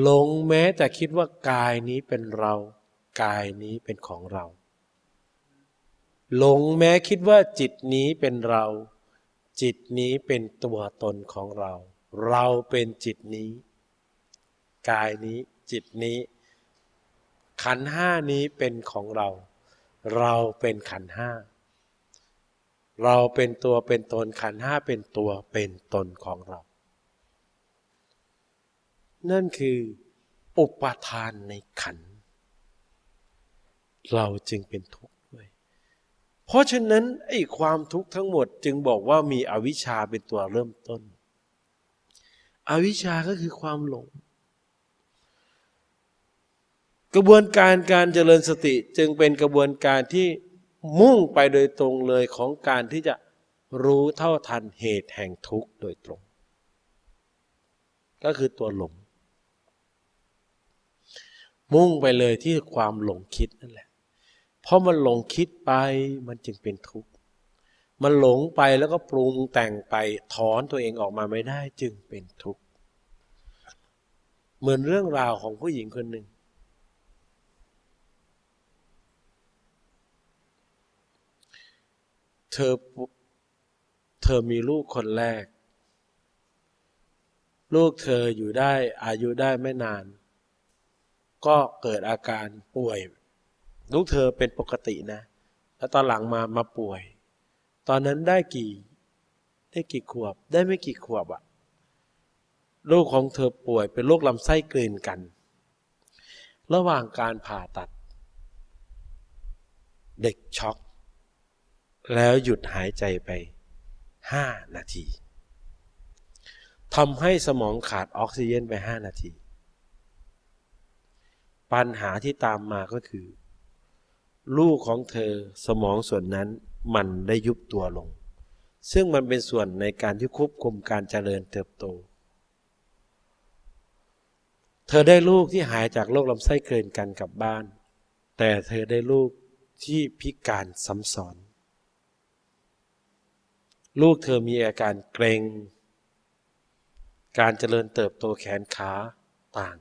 หลงแม้แต่คิดว่ากายนี้เป็นเรา กายนี้เป็นของเรา หลงแม้คิดว่าจิตนี้เป็นเรา จิตนี้เป็นตัวตนของเรา เราเป็นจิตนี้ กายนี้จิตนี้ ขันห้านี้เป็นของเรา เราเป็นขันห้าเราเป็นตัวเป็นตนขันห้าเป็นตัวเป็นตนของเรา นั่นคืออุปทานในขัน เราจึงเป็นทุกข์ด้วย เพราะฉะนั้นไอ้ความทุกข์ทั้งหมดจึงบอกว่ามีอวิชชาเป็นตัวเริ่มต้น อวิชชาก็คือความหลง กระบวนการการเจริญสติจึงเป็นกระบวนการที่มุ่งไปโดยตรงเลยของการที่จะรู้เท่าทันเหตุแห่งทุกข์โดยตรง ก็คือตัวหลง มุ่งไปเลยที่ความหลงคิดนั่นแหละ เพราะมันหลงคิดไปมันจึงเป็นทุกข์ มันหลงไปแล้วก็ปรุงแต่งไปถอนตัวเองออกมาไม่ได้จึงเป็นทุกข์ เหมือนเรื่องราวของผู้หญิงคนหนึ่ง เธอเธอมีลูกคนแรก ลูกเธออยู่ได้อายุได้ไม่นาน ก็เกิดอาการป่วยลูกเธอเป็นปกตินะ แล้วตอนหลังมามาป่วย ตอนนั้นได้กี่ ได้กี่ขวบ ได้ไม่กี่ขวบอะลูกของเธอป่วยเป็นโรคลำไส้กลืนกัน ระหว่างการผ่าตัด เด็กช็อก แล้วหยุดหายใจไปห้านาทีทำให้สมองขาดออกซิเจนไปห้านาที ปัญหาที่ตามมาก็คือ ลูกของเธอสมองส่วนนั้นมันได้ยุบตัวลง ซึ่งมันเป็นส่วนในการที่ควบคุมการเจริญเติบโต เธอได้ลูกที่หายจากโรคลำไส้เกินกันกลับบ้าน แต่เธอได้ลูกที่พิการซ้ำซ้อน ลูกเธอมีอาการเกรงการเจริญเติบโตแขนขาต่าง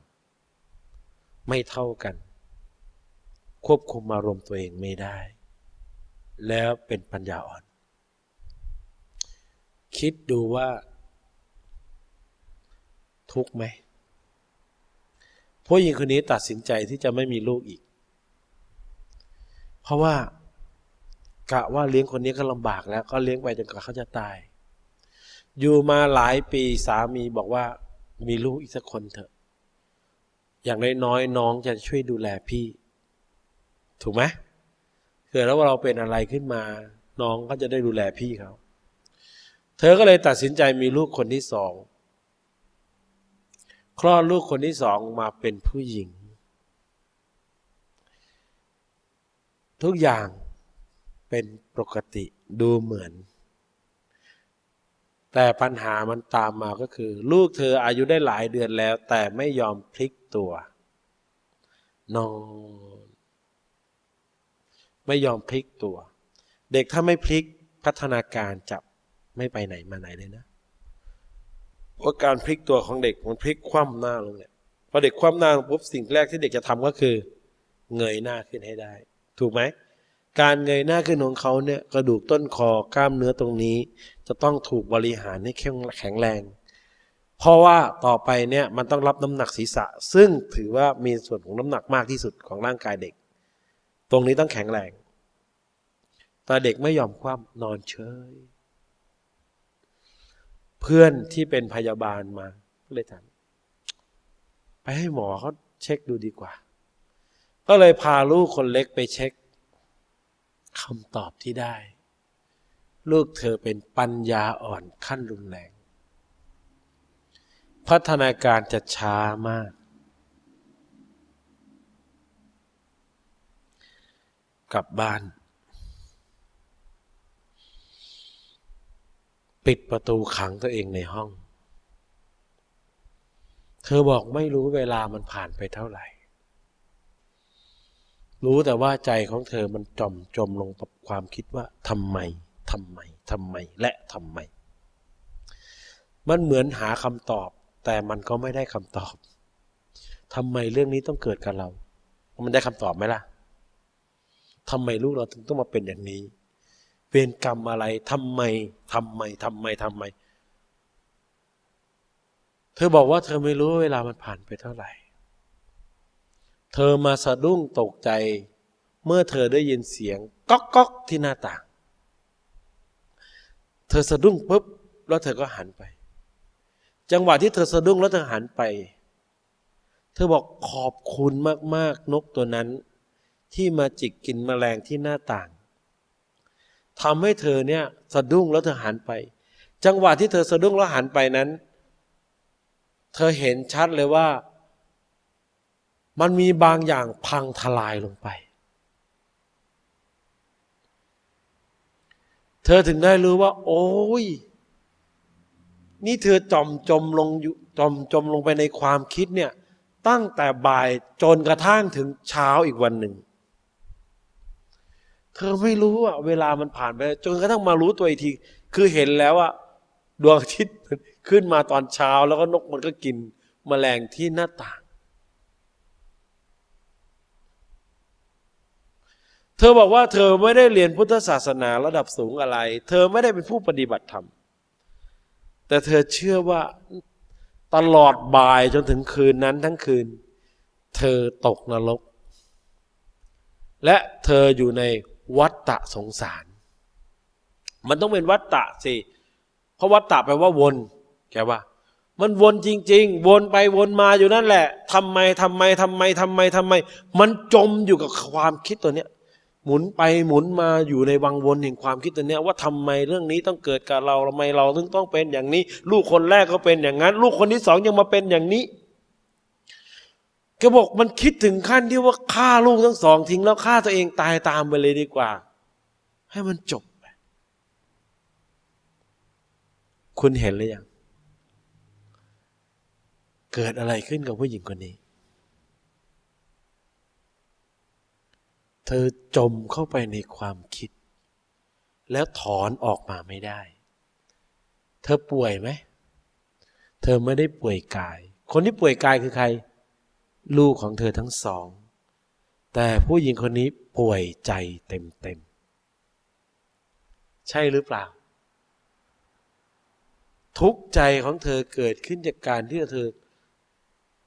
ไม่เท่ากัน ควบคุมอารมณ์ตัวเองไม่ได้ แล้วเป็นปัญญาอ่อน คิดดูว่า ทุกข์ไหมผู้หญิงคนนี้ตัดสินใจที่จะไม่มีลูกอีก เพราะว่ากะว่าเลี้ยงคนนี้ก็ลำบากแล้ว ก็เลี้ยงไปจนกว่าเขาจะตาย อยู่มาหลายปีสามีบอกว่ามีลูกอีกสักคนเถอะ อย่างน้อยๆน้องจะช่วยดูแลพี่ ถูกไหมเกิดแล้วว่าเราเป็นอะไรขึ้นมา น้องก็จะได้ดูแลพี่เขาเธอก็เลยตัดสินใจมีลูกคนที่สองคลอดลูกคนที่สองมาเป็นผู้หญิง ทุกอย่างเป็นปกติดูเหมือน แต่ปัญหามันตามมาก็คือ ลูกเธออายุได้หลายเดือนแล้ว แต่ไม่ยอมพลิกตัวนอนไม่ยอมพลิกตัว เด็กถ้าไม่พลิกพัฒนาการจะไม่ไปไหนมาไหนเลยนะเพราะการพลิกตัวของเด็กมันพลิกคว่ำหน้าลงเนี่ยพอเด็กคว่ำหน้าลงปุ๊บสิ่งแรกที่เด็กจะทำก็คือ เงยหน้าขึ้นให้ได้ ถูกไหม การเงยหน้าขึ้นของเขาเนี่ยกระดูกต้นคอกล้ามเนื้อตรงนี้ จะต้องถูกบริหารให้แข็งแรง เพราะว่าต่อไปเนี่ยมันต้องรับน้ำหนักศีรษะ ซึ่งถือว่ามีส่วนของน้ำหนักมากที่สุดของร่างกายเด็ก ตรงนี้ต้องแข็งแรง แต่เด็กไม่ยอมคว่ำนอนเฉยเพื่อนที่เป็นพยาบาลมาก็เลยถามไปให้หมอเขาเช็คดูดีกว่า ก็เลยพาลูกคนเล็กไปเช็ค คำตอบที่ได้ ลูกเธอเป็นปัญญาอ่อนขั้นรุนแรง พัฒนาการจะช้ามาก กลับบ้าน ปิดประตูขังตัวเองในห้อง เธอบอกไม่รู้เวลามันผ่านไปเท่าไหร่ รู้แต่ว่าใจของเธอมันจมจมลงกับความคิดว่าทำไมทำไมทำไมและทำไม มันเหมือนหาคำตอบ แต่มันก็ไม่ได้คำตอบทำไมเรื่องนี้ต้องเกิดกับเรา มันได้คำตอบไหมล่ะทำไมลูกเราถึงต้องมาเป็นอย่างนี้เวรกรรมอะไรทำไมทำไมทำไมทำไม เธอบอกว่าเธอไม่รู้เวลามันผ่านไปเท่าไหร่ เธอมาสะดุ้งตกใจ เมื่อเธอได้ยินเสียงก๊อกก๊อกที่หน้าต่าง เธอสะดุ้งปุ๊บแล้วเธอก็หันไป จังหวะที่เธอสะดุ้งแล้วเธอหันไป เธอบอกขอบคุณมากๆนกตัวนั้น ที่มาจิกกินแมลงที่หน้าต่างทำให้เธอเนี่ยสะดุ้งแล้วเธอหันไป จังหวะที่เธอสะดุ้งแล้วหันไปนั้น เธอเห็นชัดเลยว่า มันมีบางอย่างพังทลายลงไป เธอถึงได้รู้ว่า โอ้ย นี่เธอจมจมลงอยู่จมจมลงไปในความคิดเนี่ย ตั้งแต่บ่ายจนกระทั่งถึงเช้าอีกวันหนึ่ง เธอไม่รู้อะเวลามันผ่านไป จนกระทั่งมารู้ตัวอีกที คือเห็นแล้วอะดวงอาทิตย์ขึ้นมาตอนเช้าแล้วก็นกมันก็กินมแมลงที่หน้าต่าง เธอบอกว่าเธอไม่ได้เรียนพุทธศาสนาระดับสูงอะไร เธอไม่ได้เป็นผู้ปฏิบัติธรรม แต่เธอเชื่อว่าตลอดบ่ายจนถึงคืนนั้นทั้งคืน เธอตกนรก และเธออยู่ในวัฏฏะสงสาร มันต้องเป็นวัฏฏะสิ เพราะวัฏฏะแปลว่าวนแกว่า มันวนจริง ๆ วนไปวนมาอยู่นั่นแหละทำไมทำไมทำไมทำไมทำไม มันจมอยู่กับความคิดตัวเนี้ย หมุนไปหมุนมาอยู่ในวังวนแห่งความคิดตัวเนี้ยว่าทำไมเรื่องนี้ต้องเกิดกับเราทำไมเราถึงต้องเป็นอย่างนี้ ลูกคนแรกก็เป็นอย่างนั้น ลูกคนที่สองยังมาเป็นอย่างนี้แกบอกมันคิดถึงขั้นที่ว่าฆ่าลูกทั้งสองทิ้งแล้วฆ่าตัวเองตายตามไปเลยดีกว่า ให้มันจบไปคุณเห็นหรือยัง เกิดอะไรขึ้นกับผู้หญิงคนนี้ เธอจมเข้าไปในความคิด แล้วถอนออกมาไม่ได้ เธอป่วยไหม เธอไม่ได้ป่วยกาย คนที่ป่วยกายคือใคร ลูกของเธอทั้งสอง แต่ผู้หญิงคนนี้ป่วยใจเต็มๆ ใช่หรือเปล่า ทุกใจของเธอเกิดขึ้นจากการที่เธอ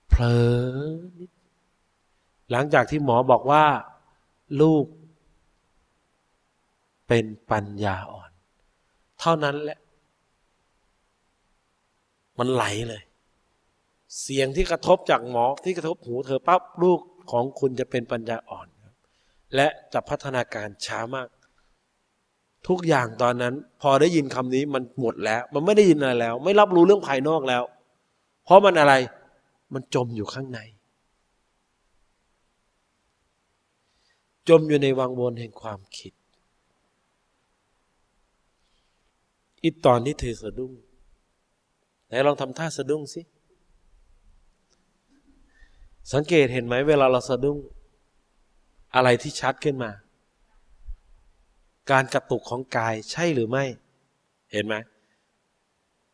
เผลอหลังจากที่หมอบอกว่า ลูก เป็นปัญญาอ่อน เท่านั้นแหละ มันไหลเลย เสียงที่กระทบจากหมอที่กระทบหูเธอปั๊บลูกของคุณจะเป็นปัญญาอ่อนครับ และจะพัฒนาการช้ามาก ทุกอย่างตอนนั้น พอได้ยินคำนี้มันหมดแล้ว มันไม่ได้ยินอะไรแล้ว ไม่รับรู้เรื่องภายนอกแล้ว เพราะมันอะไร มันจมอยู่ข้างใน จมอยู่ในวังวนแห่งความคิด อีตอนที่เธอสะดุ้งไหนลองทำท่าสะดุ้งสิสังเกตเห็นไหมเวลาเราสะดุ้ง อะไรที่ชัดขึ้นมา การกระตุกของกายใช่หรือไม่ เห็นไหม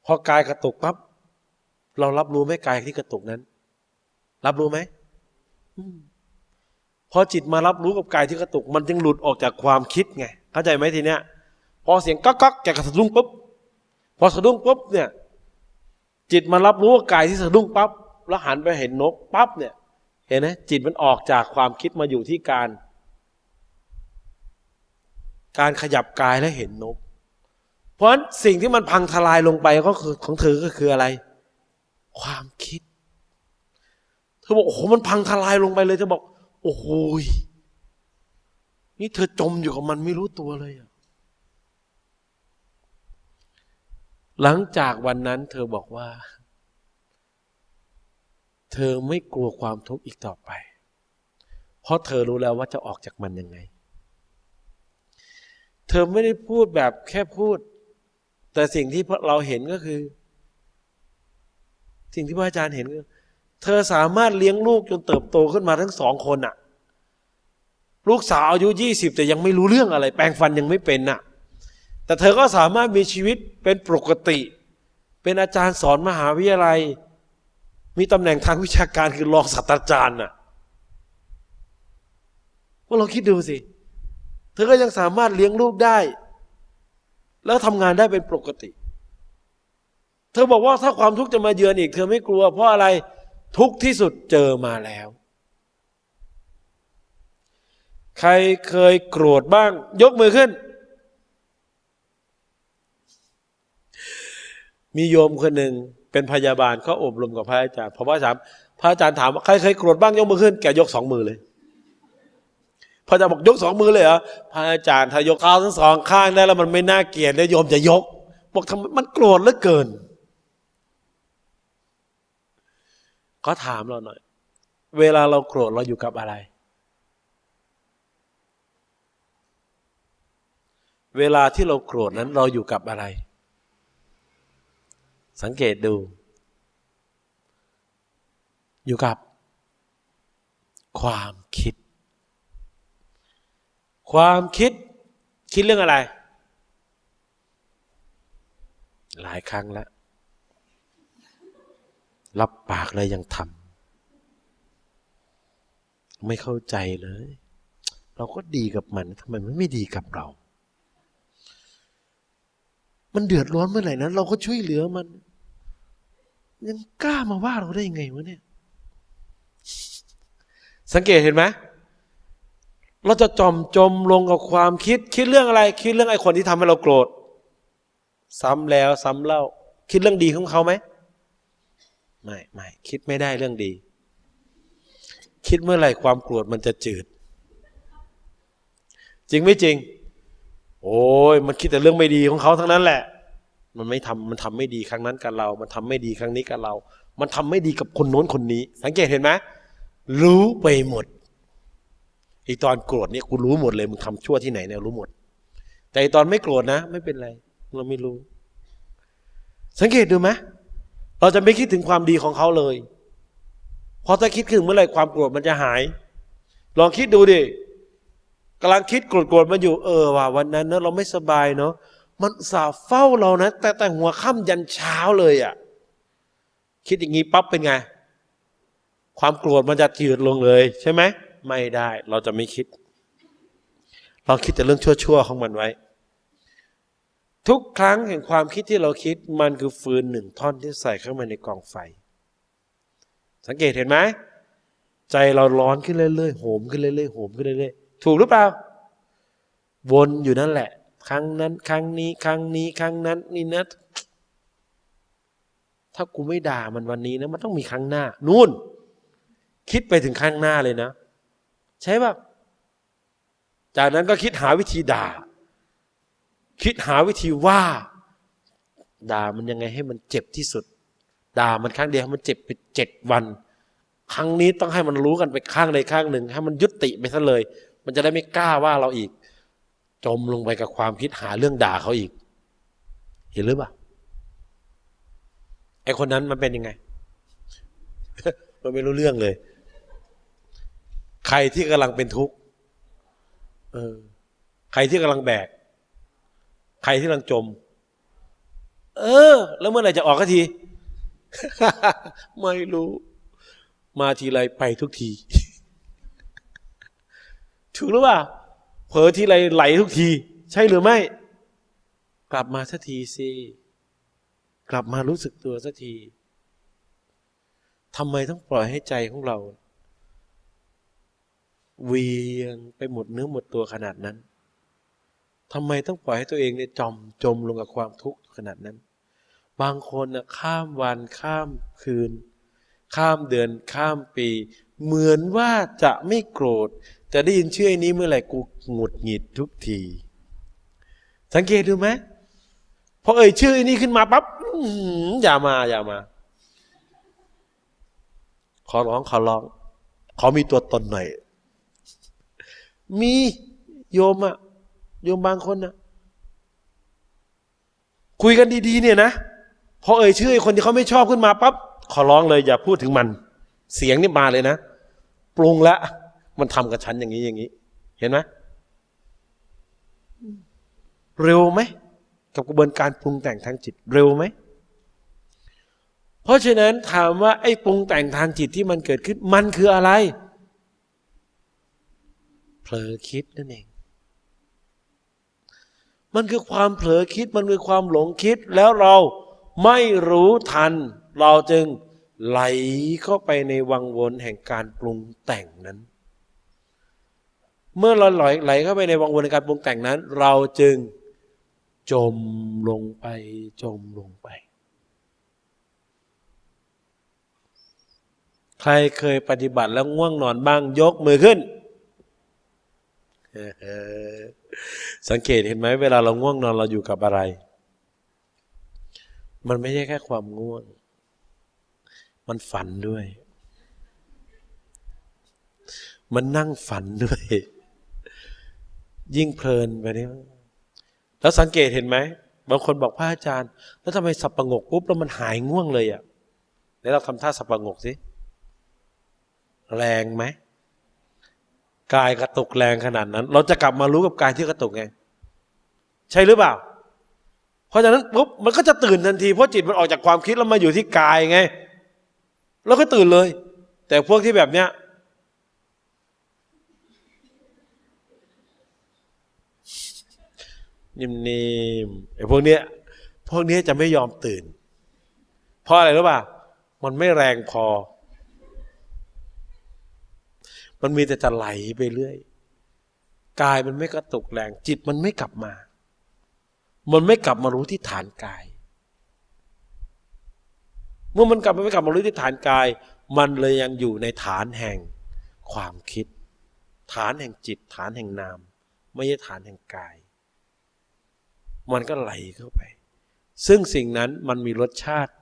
พอกายกระตุกปั๊บเรารับรู้ไหมกายที่กระตุกนั้น รับรู้ไหมอืม พอจิตมารับรู้กับกายที่กระตุก มันจึงหลุดออกจากความคิดไงเข้าใจไหมทีเนี้ย พอเสียงก๊อกก๊อกแกกระสะดุ้งปุ๊บพอสะดุ้งปุ๊บเนี่ย จิตมารับรู้ว่ากายที่สะดุ้งปั๊บแล้วหันไปเห็นนกปั๊บเนี่ย เห็นไหมจิตมันออกจากความคิดมาอยู่ที่การ การขยับกายและเห็นนก เพราะฉะนั้นสิ่งที่มันพังทลายลงไปก็คือของเธอก็คืออะไร ความคิดเธอบอกโอ้โหมันพังทลายลงไปเลยเธอบอก โอ้โหยนี่เธอจมอยู่กับมันไม่รู้ตัวเลยอะหลังจากวันนั้น เธอบอกว่า เธอไม่กลัวความทุกข์อีกต่อไป เพราะเธอรู้แล้วว่าจะออกจากมันยังไง เธอไม่ได้พูดแบบแค่พูด แต่สิ่งที่เราเห็นก็คือ สิ่งที่พระอาจารย์เห็นคือ เธอสามารถเลี้ยงลูกจนเติบโตขึ้นมาทั้งสองคนน่ะ ลูกสาวอายุยี่สิบแต่ยังไม่รู้เรื่องอะไร แปลงฟันยังไม่เป็นน่ะ แต่เธอก็สามารถมีชีวิตเป็นปกติ เป็นอาจารย์สอนมหาวิทยาลัย มีตำแหน่งทางวิชาการคือรองศาสตราจารย์น่ะพวกเราคิดดูสิ เธอก็ยังสามารถเลี้ยงลูกได้ แล้วทำงานได้เป็นปกติ เธอบอกว่าถ้าความทุกข์จะมาเยือนอีก เธอไม่กลัวเพราะอะไร ทุกที่สุดเจอมาแล้ว ใครเคยโกรธบ้าง ยกมือขึ้น มีโยมคนหนึ่งเป็นพยาบาลเขาอบรมกับพระอาจารย์พอพระอาจารย์พระอาจารย์ถามว่าใครเคยโกรธบ้างยกมือขึ้นแกยกสองมือเลยพระอาจารย์บอกยกสองมือเลยเหรอพระอาจารย์ถ้ายกเท้าทั้งสองข้างได้แล้วมันไม่น่าเกลียดแล้วโยมจะยก บอกทำไมมันโกรธเหลือเกิน ก็ถามเราหน่อย เวลาเราโกรธเราอยู่กับอะไร เวลาที่เราโกรธนั้นเราอยู่กับอะไร สังเกตดู อยู่กับ ความคิด ความคิดคิดเรื่องอะไร หลายครั้งแล้ว รับปากเลยยังทำไม่เข้าใจเลย เราก็ดีกับมันทำไมมันไม่ดีกับเรา มันเดือดร้อนเมื่อไหร่นั้นเราก็ช่วยเหลือมัน ยังกล้ามาว่าเราได้ยังไงวะเนี่ย สังเกตเห็นไหมเราจะจอมจมลงกับความคิด คิดเรื่องอะไร คิดเรื่องไอ้คนที่ทำให้เราโกรธ ซ้ำแล้วซ้ำเล่า คิดเรื่องดีของเขาไหม ไม่ไม่คิดไม่ได้เรื่องดี คิดเมื่อไหร่ความโกรธมันจะจืด จริงไม่จริง โอ้ยมันคิดแต่เรื่องไม่ดีของเขาทั้งนั้นแหละ มันไม่ทำมันทำไม่ดีครั้งนั้นกับเรา มันทำไม่ดีครั้งนี้กับเรา มันทำไม่ดีกับคนโน้นคนนี้ สังเกตเห็นไหมรู้ไปหมดไอตอนโกรธเนี่ยกูรู้หมดเลยมึงทำชั่วที่ไหนเนี่ยรู้หมด แต่ไอตอนไม่โกรธนะ ไม่เป็นไร เราไม่รู้ สังเกตดูไหม เราจะไม่คิดถึงความดีของเขาเลย เพราะถ้าคิดถึงเมื่อไหร่ความโกรธมันจะหาย ลองคิดดูดิกำลังคิดโกรธๆมันอยู่เออว่าวันนั้นเนอะเราไม่สบายเนาะมันสาเฝ้าเรานะแต่แต่หัวค่ำยันเช้าเลยอะ่ะคิดอย่างนี้ปั๊บเป็นไง ความโกรธมันจะจืดลงเลย ใช่ไหมไม่ได้ เราจะไม่คิด เราคิดแต่เรื่องชั่วๆของมันไว้ ทุกครั้งแห่งความคิดที่เราคิดมันคือฟืนหนึ่งท่อนที่ใส่เข้ามาในกองไฟ สังเกตเห็นไหมใจเราร้อนขึ้นเรื่อยๆโหมขึ้นเรื่อยๆโหมขึ้นเรื่อยๆถูกหรือเปล่า วนอยู่นั่นแหละ ครั้งนั้น ครั้งนี้ ครั้งนี้ ครั้งนั้น นี่นะถ้ากูไม่ด่ามันวันนี้นะมันต้องมีครั้งหน้า นู่น คิดไปถึงครั้งหน้าเลยนะ ใช่ป่ะจากนั้นก็คิดหาวิธีด่า คิดหาวิธีว่า ด่ามันยังไงให้มันเจ็บที่สุด ด่ามันครั้งเดียวให้มันเจ็บไปเจ็ดวัน ครั้งนี้ต้องให้มันรู้กันไปข้างใดข้างหนึ่งให้มันยุติไปซะเลย มันจะได้ไม่กล้าว่าเราอีก จมลงไปกับความคิดหาเรื่องด่าเขาอีก เห็นหรือเปล่าไอคนนั้นมันเป็นยังไง มันไม่รู้เรื่องเลย ใครที่กำลังเป็นทุกข์ เออ ใครที่กำลังแบก ใครที่กำลังจม เออ แล้วเมื่อไหร่จะออกกที ไม่รู้ มาทีไรไปทุกที ถูกหรือเปล่าเผลอทีไรไหลทุกที ใช่หรือไม่ กลับมาสักทีสิกลับมารู้สึกตัวสักทีทำไมต้องปล่อยให้ใจของเรา เวียงไปหมดเนื้อหมดตัวขนาดนั้น ทำไมต้องปล่อยให้ตัวเองเนี่ยจมจมลงกับความทุกข์ขนาดนั้น บางคนนะข้ามวันข้ามคืน ข้ามเดือนข้ามปี เหมือนว่าจะไม่โกรธ แต่ได้ยินชื่อไอ้นี้เมื่อไหร่กูหงุดหงิดทุกที สังเกตดูไหมพอเอ่ยชื่อไอ้นี้ขึ้นมาปั๊บอื้อหืออย่ามาอย่ามา ขอร้องขอร้องขอมีตัวตนหน่อย มีโยมอะ โยมบางคนนะคุยกันดีๆ เนี่ยนะพอเอ่ยชื่อไอ้คนที่เขาไม่ชอบขึ้นมาปั๊บขอร้องเลย อย่าพูดถึงมัน เสียงนี่มาเลยนะปรุงล้วมันทำกับฉันอย่างนี้อย่างนี้ เห็นไหมเร็วไหมกับกระบวนการปรุงแต่งทางจิตเร็วไหม เพราะฉะนั้นถามว่าไอ้ปรุงแต่งทางจิตที่มันเกิดขึ้นมันคืออะไร เผลอคิดนั่นเอง มันคือความเผลอคิดมันคือความหลงคิดแล้วเราไม่รู้ทัน เราจึงไหลเข้าไปในวังวนแห่งการปรุงแต่งนั้น เมื่อเราไหลไหลเข้าไปในวังวนในการปรุงแต่งนั้น เราจึงจมลงไปจมลงไป ใครเคยปฏิบัติแล้วง่วงนอนบ้างยกมือขึ้น สังเกตเห็นไหมเวลาเราง่วงนอนเราอยู่กับอะไร มันไม่ใช่แค่ความง่วง มันฝันด้วย มันนั่งฝันด้วย ยิ่งเพลินไปนี่แล้วสังเกตเห็นไหมบางคนบอกพระอาจารย์ แล้วทำไมสับประงกปุ๊บแล้วมันหายง่วงเลยอะ่ะเดี๋ยวเราทำท่าสับประงกสิแรงไหม กายกระตุกแรงขนาดนั้น เราจะกลับมารู้กับกายที่กระตุกไง ใช่หรือเปล่า เพราะฉะนั้นปุ๊บมันก็จะตื่นทันทีเพราะจิตมันออกจากความคิดแล้วมาอยู่ที่กายไง แล้วก็ตื่นเลย แต่พวกที่แบบเนี้ยนิ่มๆไอ้พวกเนี้ยพวกเนี้ยจะไม่ยอมตื่น เพราะอะไรรู้ป่ะ มันไม่แรงพอ มันมีแต่จะไหลไปเรื่อยกายมันไม่กระตุกแรง จิตมันไม่กลับมา มันไม่กลับมารู้ที่ฐานกาย เมื่อมันกลับมาไม่กลับมารู้ที่ฐานกาย มันเลยยังอยู่ในฐานแห่งความคิด ฐานแห่งจิต ฐานแห่งนาม ไม่ใช่ฐานแห่งกาย มันก็ไหลเข้าไป ซึ่งสิ่งนั้นมันมีรสชาติ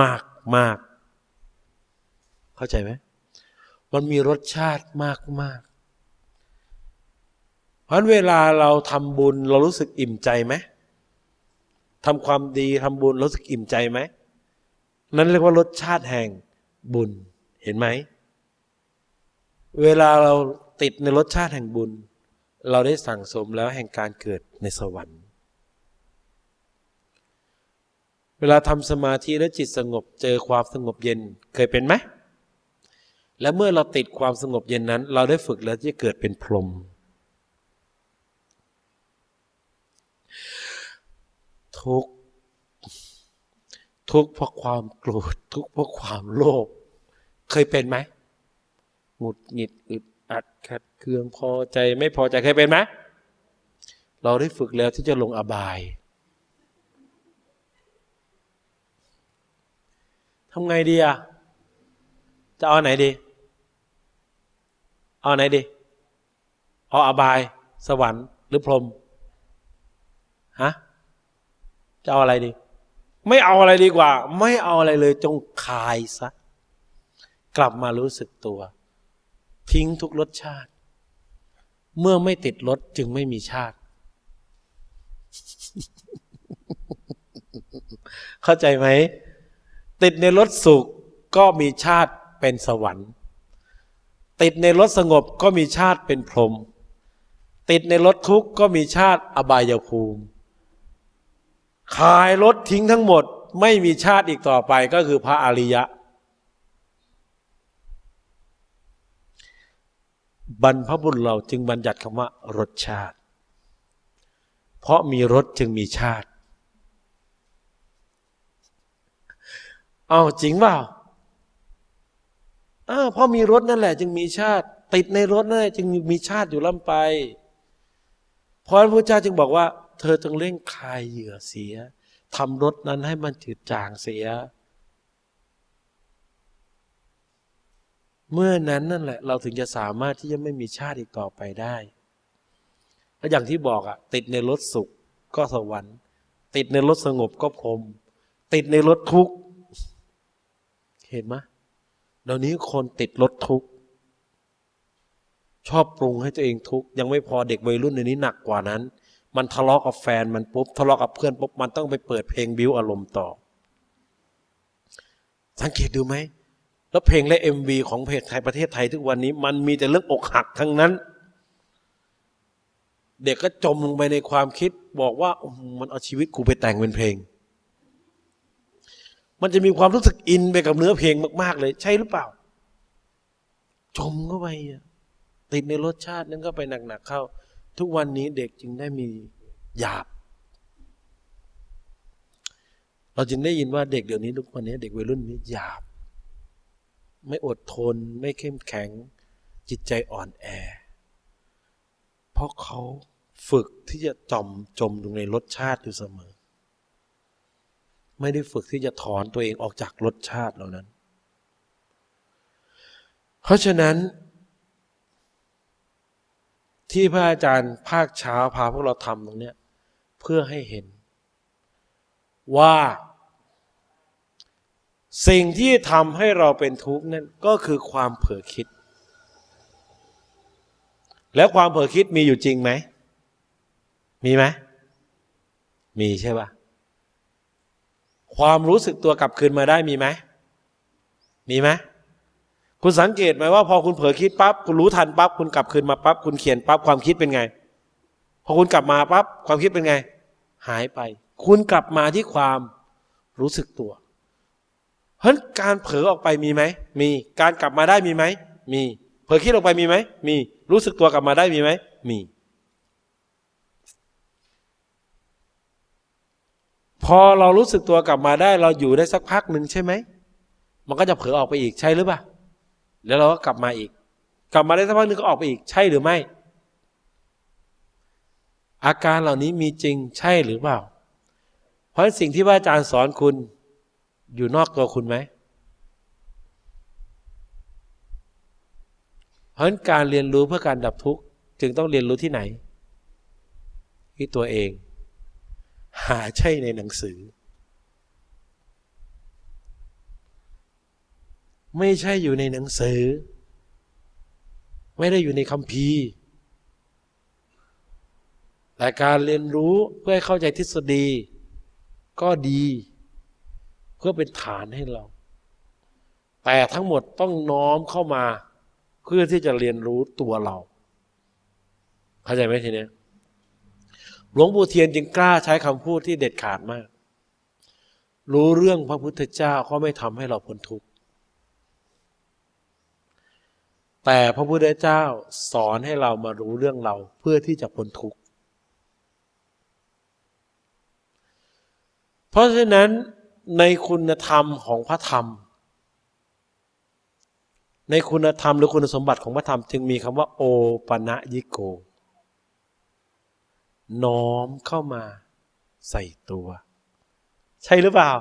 มากมากเข้าใจไหม มันมีรสชาติมากมากเพราะเวลาเราทำบุญเรารู้สึกอิ่มใจไหมทำความดีทำบุญรู้สึกอิ่มใจไหมนั่นเรียกว่ารสชาติแห่งบุญเห็นไหม เวลาเราติดในรสชาติแห่งบุญ เราได้สั่งสมแล้วแห่งการเกิดในสวรรค์ เวลาทำสมาธิแล้วจิตสงบเจอความสงบเย็นเคยเป็นไหม และเมื่อเราติดความสงบเย็นนั้น เราได้ฝึกแล้วที่จะเกิดเป็นพรหมทุกทุกเพราะความโกรธทุกเพราะความโลภเคยเป็นไหมหงุดหงิดอึดอัดขัดเคืองพอใจไม่พอใจเคยเป็นไหมเราได้ฝึกแล้วที่จะลงอบายทำไงดีอะจะเอาไหนดี เอาไหนดีเอาอบาย สวรรค์หรือพรหมฮะจะเอาอะไรดี ไม่เอาอะไรดีกว่า ไม่เอาอะไรเลย จงคายซะกลับมารู้สึกตัว ทิ้งทุกรสชาติ เมื่อไม่ติดรสจึงไม่มีชาติ เข้าใจไหม ติดในรสสุขก็มีชาติเป็นสวรรค์ ติดในรสสงบก็มีชาติเป็นพรหมติดในรสทุกข์ก็มีชาติอบายภูมิ ขายรถทิ้งทั้งหมดไม่มีชาติอีกต่อไปก็คือพระอริยะ บรรพบุรุษเราจึงบัญญัติคำว่ารสชาติ เพราะมีรสจึงมีชาติ เอาจริงเปล่า อ้าวเพราะมีรถนั่นแหละ จึงมีชาติ ติดในรถนั่นแหละจึงมีชาติอยู่ล่ำไปเพราะพระพุทธเจ้าจึงบอกว่า เธอจงเร่งคลายเหยื่อเสียทำรถนั้นให้มันจืดจางเสีย เมื่อนั้นนั่นแหละ เราถึงจะสามารถที่จะไม่มีชาติอีกต่อไปได้แล้วอย่างที่บอกอะติดในรถสุขก็สวรรค์ ติดในรถสงบก็พรมติดในรถทุกข์เห็นไหม ดี๋ยวนี้คนติดรถทุกข์ชอบปรุงให้ตัวเองทุกข์ยังไม่พอเด็กวัยรุ่นในนี้หนักกว่านั้น มันทะเลาะกับแฟนมันปุ๊บทะเลาะกับเพื่อนปุ๊บมันต้องไปเปิดเพลงบิวอารมณ์ต่อ สังเกตดูไหมแล้วเพลงและเอ็มวีของเพจไทยประเทศไทยทุกวันนี้ มันมีแต่เรื่องอกหักทั้งนั้น เด็กก็จมลงไปในความคิดบอกว่ามันเอาชีวิตกูไปแต่งเป็นเพลง มันจะมีความรู้สึกอินไปกับเนื้อเพลงมาก ๆ เลย ใช่หรือเปล่า จมเข้าไปติดในรสชาตินั้นก็ไปหนัก ๆ เข้า ทุกวันนี้เด็กจึงได้มีหยาบ เราจึงได้ยินว่าเด็กเดี๋ยวนี้ทุกวันนี้ เด็กวัยรุ่นนี้หยาบ ไม่อดทนไม่เข้มแข็ง จิตใจอ่อนแอ เพราะเขาฝึกที่จะจมจมอยู่ในรสชาติอยู่เสมอ ไม่ได้ฝึกที่จะถอนตัวเองออกจากรสชาติเหล่านั้น เพราะฉะนั้น ที่พระอาจารย์ภาคเช้าพาพวกเราทำตรงนี้เพื่อให้เห็น ว่า สิ่งที่ทำให้เราเป็นทุกข์นั่นก็คือความเผลอคิด แล้วความเผลอคิดมีอยู่จริงไหม มีไหมมีใช่ปะ ความรู้สึกตัวกลับคืนมาได้มีไหมมีไหมคุณสังเกตไหมว่าพอคุณเผลอคิดปั๊บคุณรู้ทันปั๊บคุณกลับคืนมาปั๊บคุณเขียนปั๊บความคิดเป็นไง พอคุณกลับมาปั๊บความคิดเป็นไง หายไป คุณกลับมาที่ความรู้สึกตัวเพราะการเผลอออกไปมีไหมมีการกลับมาได้มีไหมมี เผลอคิดออกไปมีไหมมีรู้สึกตัวกลับมาได้มีไหมมี อเรารู้สึกตัวกลับมาได้ เราอยู่ได้สักพักหนึ่งใช่ไหม มันก็จะเผลอออกไปอีกใช่หรือเปล่าแล้วเราก็กลับมาอีก กลับมาได้สักพักหนึ่งก็ออกไปอีกใช่หรือไม่ อาการเหล่านี้มีจริงใช่หรือเปล่า เพราะสิ่งที่พระอาจารย์สอนคุณอยู่นอกตัวคุณไหมเพราะการเรียนรู้เพื่อการดับทุกข์จึงต้องเรียนรู้ที่ไหน ที่ตัวเอง หาใช่ในหนังสือ ไม่ใช่อยู่ในหนังสือ ไม่ได้อยู่ในคัมภีร์แต่การเรียนรู้เพื่อให้เข้าใจทฤษฎี ก็ดี เพื่อเป็นฐานให้เรา แต่ทั้งหมดต้องน้อมเข้ามา เพื่อที่จะเรียนรู้ตัวเรา เข้าใจไหมทีนี้ หลวงปู่เทียนจึงกล้าใช้คำพูดที่เด็ดขาดมาก รู้เรื่องพระพุทธเจ้าก็ไม่ทำให้เราพ้นทุกข์ แต่พระพุทธเจ้าสอนให้เรามารู้เรื่องเราเพื่อที่จะพ้นทุกข์ เพราะฉะนั้นในคุณธรรมของพระธรรม ในคุณธรรมหรือคุณสมบัติของพระธรรมจึงมีคำว่า โอปะนะยิโก น้อมเข้ามาใส่ตัว ใช่หรือเปล่า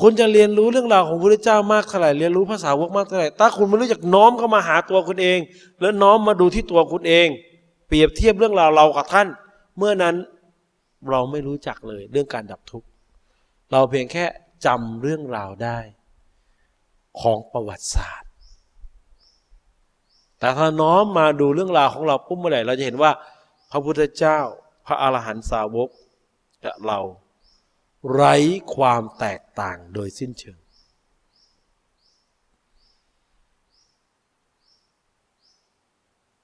คุณจะเรียนรู้เรื่องราวของพระเจ้ามากเท่าไหร่เรียนรู้ภาษาวกมากเท่าไหร่ถ้าคุณไม่รู้จักน้อมเข้ามาหาตัวคุณเอง แล้วน้อมมาดูที่ตัวคุณเอง เปรียบเทียบเรื่องราวเรากับท่าน เมื่อนั้นเราไม่รู้จักเลยเรื่องการดับทุกข์ เราเพียงแค่จำเรื่องราวได้ ของประวัติศาสตร์ แต่ถ้าน้อมมาดูเรื่องราวของเราปุ๊บเมื่อไหร่เราจะเห็นว่า พระพุทธเจ้า พระอรหันตสาวกกับเราไร้ความแตกต่างโดยสิ้นเชิง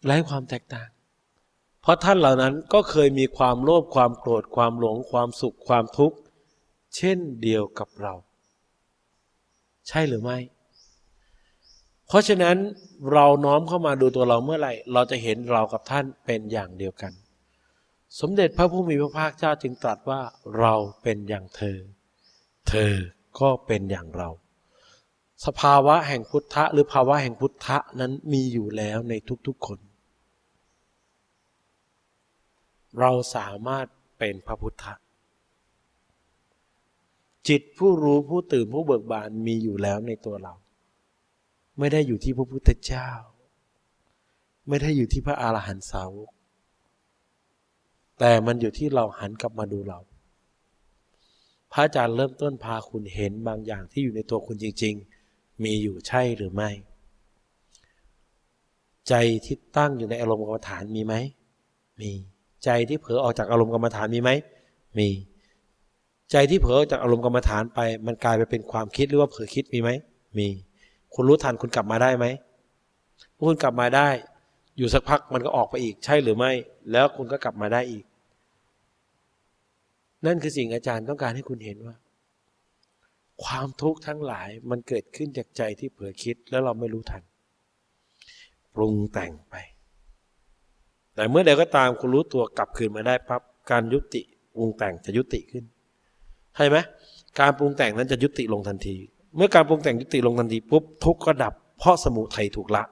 ไร้ความแตกต่าง เพราะท่านเหล่านั้นก็เคยมีความโลภความโกรธความหลงความสุขความทุกข์ เช่นเดียวกับเรา ใช่หรือไม่ เพราะฉะนั้นเราน้อมเข้ามาดูตัวเราเมื่อไหร่ เราจะเห็นเรากับท่านเป็นอย่างเดียวกัน สมเด็จพระผู้มีพระภาคเจ้าจึงตรัสว่าเราเป็นอย่างเธอ เธอก็เป็นอย่างเรา สภาวะแห่งพุทธะหรือภาวะแห่งพุทธะนั้นมีอยู่แล้วในทุกๆคน เราสามารถเป็นพระพุทธะจิตผู้รู้ผู้ตื่นผู้เบิกบานมีอยู่แล้วในตัวเรา ไม่ได้อยู่ที่พระพุทธเจ้า ไม่ได้อยู่ที่พระอาหารหันต์สาวก แต่มันอยู่ที่เราหันกลับมาดูเรา พระอาจารย์เริ่มต้นพาคุณเห็นบางอย่างที่อยู่ในตัวคุณจริง ๆ มีอยู่ใช่หรือไม่ ใจที่ตั้งอยู่ในอารมณ์กรรมฐานมีไหม มีใจที่เผลอออกจากอารมณ์กรรมฐานมีไหม มี ใจที่เผลอออกจากอารมณ์กรรมฐานไป มันกลายไปเป็นความคิดหรือว่าเผลอคิดมีไหม มี คุณรู้ทันคุณกลับมาได้ไหมคุณกลับมาได้ อยู่สักพักมันก็ออกไปอีก ใช่หรือไม่ แล้วคุณก็กลับมาได้อีก นั่นคือสิ่งอาจารย์ต้องการให้คุณเห็นว่า ความทุกข์ทั้งหลายมันเกิดขึ้นจากใจที่เผลอคิดแล้วเราไม่รู้ทัน ปรุงแต่งไป แต่เมื่อใดก็ตามคุณรู้ตัวกลับคืนมาได้ปั๊บการยุติปรุงแต่งจะยุติขึ้นใช่ไหมการปรุงแต่งนั้นจะยุติลงทันที เมื่อการปรุงแต่งยุติลงทันทีปุ๊บทุกข์ก็ดับ เพราะสมุทัยถูกละ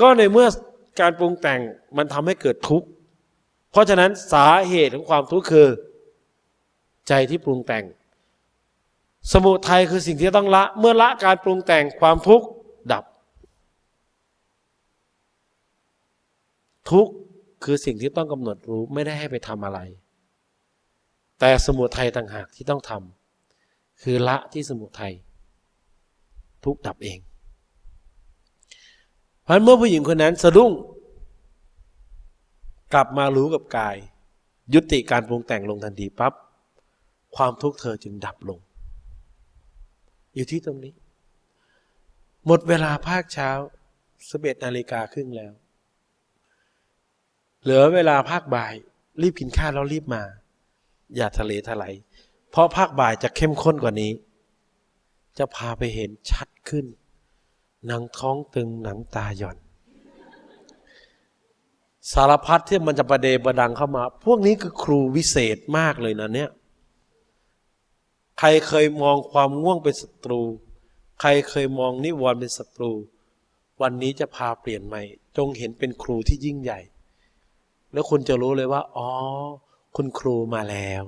ก็ในเมื่อการปรุงแต่งมันทำให้เกิดทุกข์เพราะฉะนั้นสาเหตุของความทุกข์คือ ใจที่ปรุงแต่ง สมุทัยคือสิ่งที่ต้องละ เมื่อละการปรุงแต่งความทุกข์ดับ ทุกข์คือสิ่งที่ต้องกำหนดรู้ไม่ได้ให้ไปทำอะไร แต่สมุทัยต่างหากที่ต้องทำ คือละที่สมุทัยทุกดับเอง เพราะเมื่อผู้หญิงคนนั้นสะดุ้ง กลับมารู้กับกาย ยุติการปรุงแต่งลงทันทีปั๊บความทุกข์เธอจึงดับลง อยู่ที่ตรงนี้ หมดเวลาภาคเช้าสเบ็ดนาฬิกาครึ่งแล้ว เหลือเวลาภาคบ่าย รีบกินข้าวแล้วรีบมา อย่าทะเลทลาย เพราะภาคบ่ายจะเข้มข้นกว่านี้ จะพาไปเห็นชัดขึ้น หนังท้องตึงหนังตาหย่อน สารพัดที่มันจะประเดประดังเข้ามา พวกนี้คือครูวิเศษมากเลยนะเนี่ย ใครเคยมองความง่วงเป็นศัตรู ใครเคยมองนิวรณ์เป็นศัตรู วันนี้จะพาเปลี่ยนใหม่ จงเห็นเป็นครูที่ยิ่งใหญ่ แล้วคุณจะรู้เลยว่า อ๋อ คุณครูมาแล้ว